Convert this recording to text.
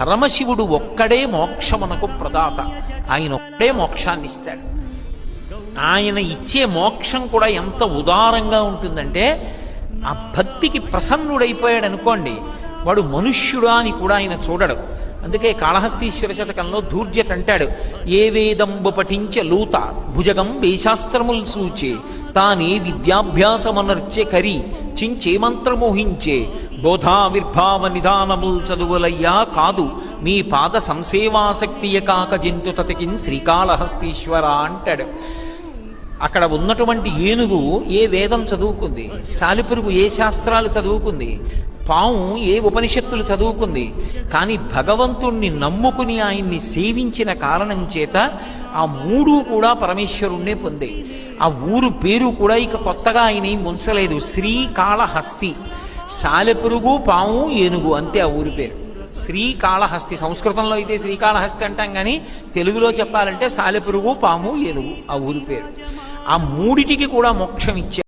పరమశివుడు ఒక్కడే మోక్షమునకు ప్రదాత. ఆయన ఒక్కడే మోక్షాన్ని ఇస్తాడు ఆయన ఇచ్చే మోక్షం కూడా ఎంత ఉదారంగా ఉంటుందంటే ఆ భక్తికి ప్రసన్నుడైపోయాడు అనుకోండి వాడు మనుష్యుడా అని కూడా ఆయన చూడడు. అందుకే కాళహస్తీశ్వర శతకంలో ధూర్జట్ అంటాడు ఏ వేదంబు పఠించ లూత భుజగం వేశాస్త్రములు సూచే తానే విద్యాభ్యాసమనర్చే కరి చించే మంత్రమోహించే బోధావిర్భావ నిదానముల్ చదువులయ్యా కాదు మీ పాద సంసేవాసక్తియ కాక జంతు తతికిన్ శ్రీకాళహస్తీశ్వర అంటాడు. అక్కడ ఉన్నటువంటి ఏనుగు ఏ వేదం చదువుకుంది సాలిపురుగు ఏ శాస్త్రాలు చదువుకుంది పాము ఏ ఉపనిషత్తులు చదువుకుంది కానీ భగవంతుణ్ణి నమ్ముకుని ఆయన్ని సేవించిన కారణం చేత ఆ మూడు కూడా పరమేశ్వరుణ్ణే పొందే ఆ ఊరు పేరు కూడా ఇక కొత్తగా ఆయన ఏం ఉంచలేదు. శ్రీకాళహస్తి. సాలెపురుగు పాము ఏనుగు అంతే ఆ ఊరి పేరు. శ్రీకాళహస్తి. సంస్కృతంలో అయితే శ్రీకాళహస్తి అంటాం కానీ తెలుగులో చెప్పాలంటే సాలెపురుగు పాము ఏనుగు ఆ ఊరి పేరు. ఆ మూడిటికి కూడా మోక్షం ఇచ్చారు.